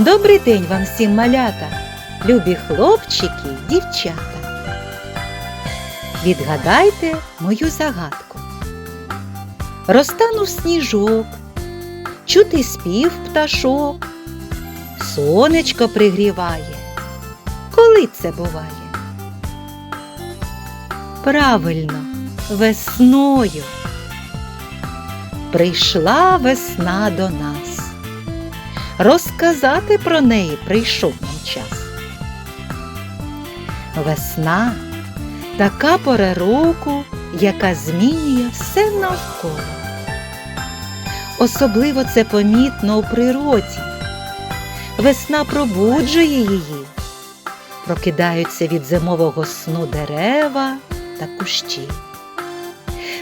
Добрий день вам всім малята, любі хлопчики, дівчата. Відгадайте мою загадку. Розтанув сніжок, чути спів пташок, сонечко пригріває. Коли це буває? Правильно, весною. Прийшла весна до нас. Розказати про неї прийшов нам час. Весна така пора року, яка змінює все навколо. Особливо це помітно у природі. Весна пробуджує її, прокидаються від зимового сну дерева та кущі.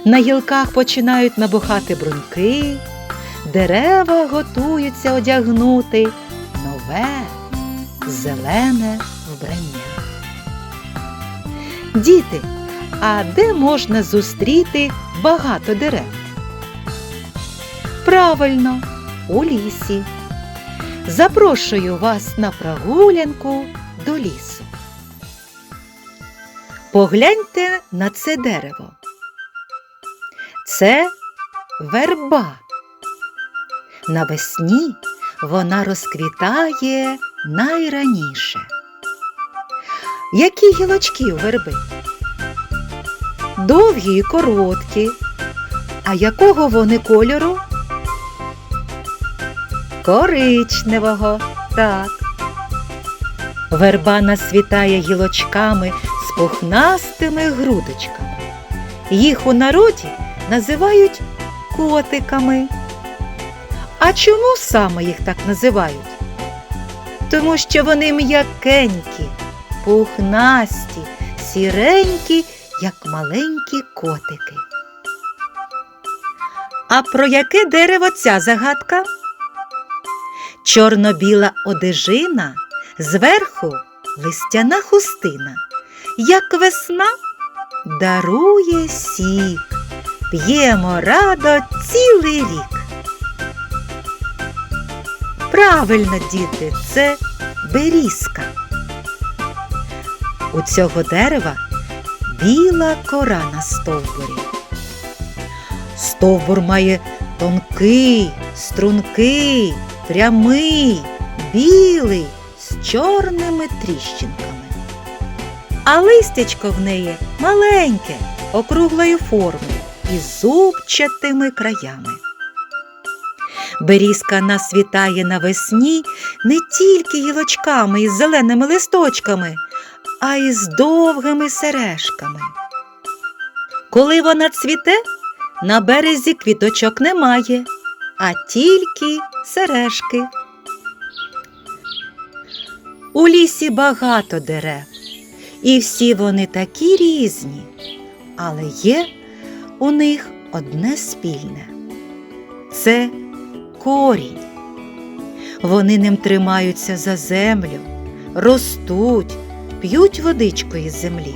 На гілках починають набухати бруньки, дерева готуються одягнути нове зелене вбрання. Діти, а де можна зустріти багато дерев? Правильно, у лісі. Запрошую вас на прогулянку до лісу. Погляньте на це дерево. Це верба. Навесні вона розквітає найраніше. Які гілочки у верби? Довгі і короткі. А якого вони кольору? Коричневого, так. Верба насвітає гілочками з пухнастими грудочками. Їх у народі називають котиками. А чому саме їх так називають? Тому що вони м'якенькі, пухнасті, сіренькі, як маленькі котики. А про яке дерево ця загадка? Чорно-біла одежина, зверху листяна хустина, як весна дарує сік, п'ємо радо цілий рік. Правильно, діти, це берізка. У цього дерева біла кора на стовбурі. Стовбур має тонкий, стрункий, прямий, білий з чорними тріщинками. А листячко в неї маленьке, округлої форми із зубчатими краями. Берізка насвітає навесні не тільки гілочками із зеленими листочками, а й з довгими сережками. Коли вона цвіте, на березі квіточок немає, а тільки сережки. У лісі багато дерев, і всі вони такі різні, але є у них одне спільне це корінь. Вони ним тримаються за землю, ростуть, п'ють водичку із землі.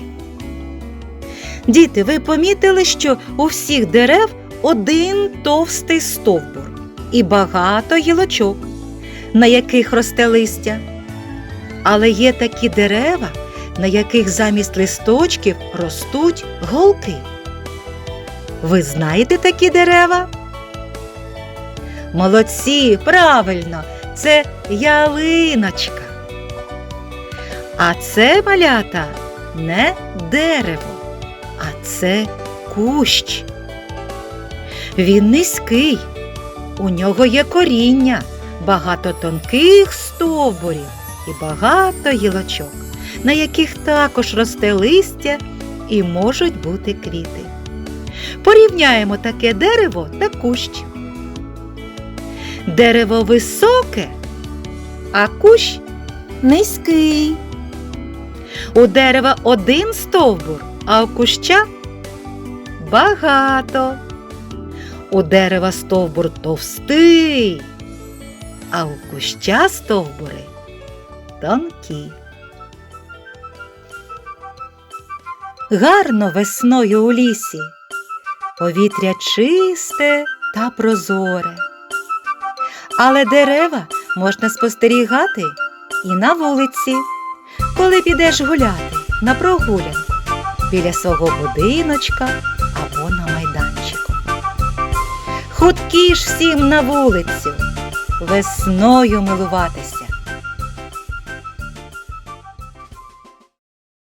Діти, ви помітили, що у всіх дерев один товстий стовбур і багато гілочок, на яких росте листя. Але є такі дерева, на яких замість листочків ростуть голки. Ви знаєте такі дерева? Молодці, правильно, це ялиночка. А це малята не дерево, а це кущ. Він низький, у нього є коріння, багато тонких стовбурів і багато гілочок, на яких також росте листя і можуть бути квіти. Порівняємо таке дерево та кущ. Дерево високе, а кущ низький. У дерева один стовбур, а у куща багато. У дерева стовбур товстий, а у куща стовбури тонкі. Гарно весною у лісі, повітря чисте та прозоре. Але дерева можна спостерігати і на вулиці, коли підеш гуляти на прогулянку біля свого будиночка або на майданчику. Хуткі ж всім на вулицю, весною милуватися.